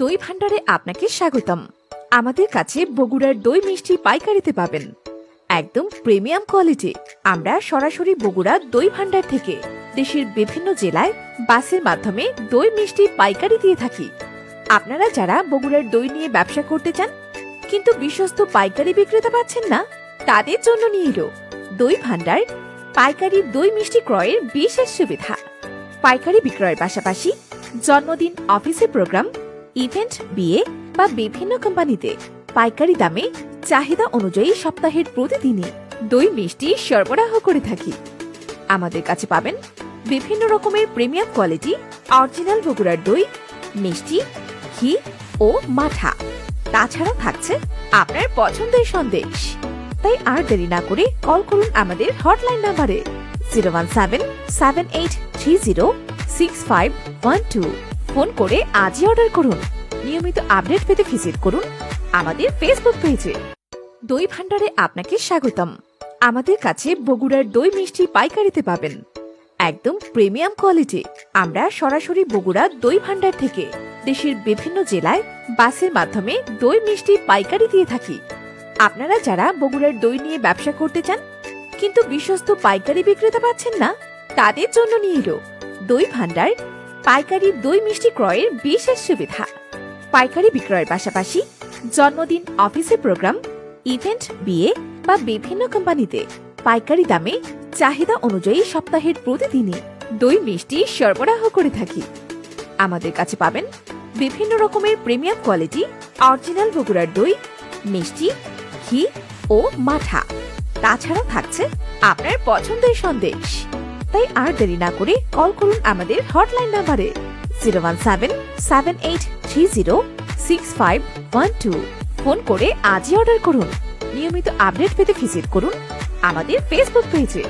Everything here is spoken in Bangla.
দই ভাণ্ডারে আপনাকে স্বাগতম। আমাদের কাছে বগুড়ার দই মিষ্টি পাইকারিতে পাবেন। একদম প্রিমিয়াম কোয়ালিটি। আমরা সরাসরি বগুড়া দই ভাণ্ডার থেকে দেশের বিভিন্ন জেলায় বাসের মাধ্যমে দই মিষ্টি পাইকারি দিয়ে থাকি। আপনারা যারা বগুড়ার দই নিয়ে ব্যবসা করতে চান, কিন্তু বিশ্বস্ত পাইকারি বিক্রেতা পাচ্ছেন না, তাদের জন্য নিয়ে এলো দই ভাণ্ডার পাইকারি দই মিষ্টি ক্রয়ের বিশেষ সুবিধা। পাইকারি বিক্রয়ের পাশাপাশি জন্মদিন অফিসে প্রোগ্রাম ইভেন্ট, বিয়ে বা বিভিন্ন কোম্পানিতে পাইকারি দামে চাহিদা অনুযায়ী সপ্তাহের প্রতিদিনই দই মিষ্টি সরবরাহ করে থাকি। আমাদের কাছে পাবেন বিভিন্ন রকমের প্রিমিয়াম কোয়ালিটি অরিজিনাল বগুড়ার দই, মিষ্টি, ঘি ও মাঠা। তাছাড়া থাকছে আপনার পছন্দের সন্দেশ। তাই আর দেরি না করে কল করুন আমাদের হটলাইন নাম্বারে zero one seven seven eight three zero, six five one two. Phone করে আজই অর্ডার করুন। নিয়মিত আপডেট পেতে ভিজিট করুন আমাদের ফেসবুক পেজে। দই ভাণ্ডারে আপনাকে স্বাগতম। আমাদের কাছে বগুড়ার দই মিষ্টি পাইকারিতে পাবেন। একদম প্রিমিয়াম কোয়ালিটি। আমরা সরাসরি বগুড়া দই ভাণ্ডার থেকে দেশের বিভিন্ন জেলায় বাসের মাধ্যমে দই মিষ্টি পাইকারি দিয়ে থাকি। আপনারা যারা বগুড়ার দই নিয়ে ব্যবসা করতে চান, কিন্তু বিশ্বস্ত পাইকারি বিক্রেতা পাচ্ছেন না, তাদের জন্য নিয়ে এলো দই ভাণ্ডার পাইকারি দই মিষ্টি ক্রয়ের বিশেষ সুবিধা। পাইকারি বিক্রয়ের পাশাপাশি জন্মদিন অফিসে প্রোগ্রাম, ইভেন্ট, বিয়ে বা বিভিন্ন কোম্পানিতে পাইকারি দামে চাহিদা অনুযায়ী সপ্তাহের প্রতিদিনই দই মিষ্টি সরবরাহ করে থাকি। আমাদের কাছে পাবেন বিভিন্ন রকমের প্রিমিয়াম কোয়ালিটি, অরিজিনাল বগুড়ার দই, মিষ্টি, ঘি ও মাঠা। তাছাড়া থাকছে আপনার পছন্দের সন্দেশ। তাই আর দেরি না করে কল করুন আমাদের হটলাইন নাম্বারে zero one seven seven eight three zero six five one two phone করে আজই অর্ডার করুন। নিয়মিত আপডেট পেতে ভিজিট করুন আমাদের ফেসবুক পেজে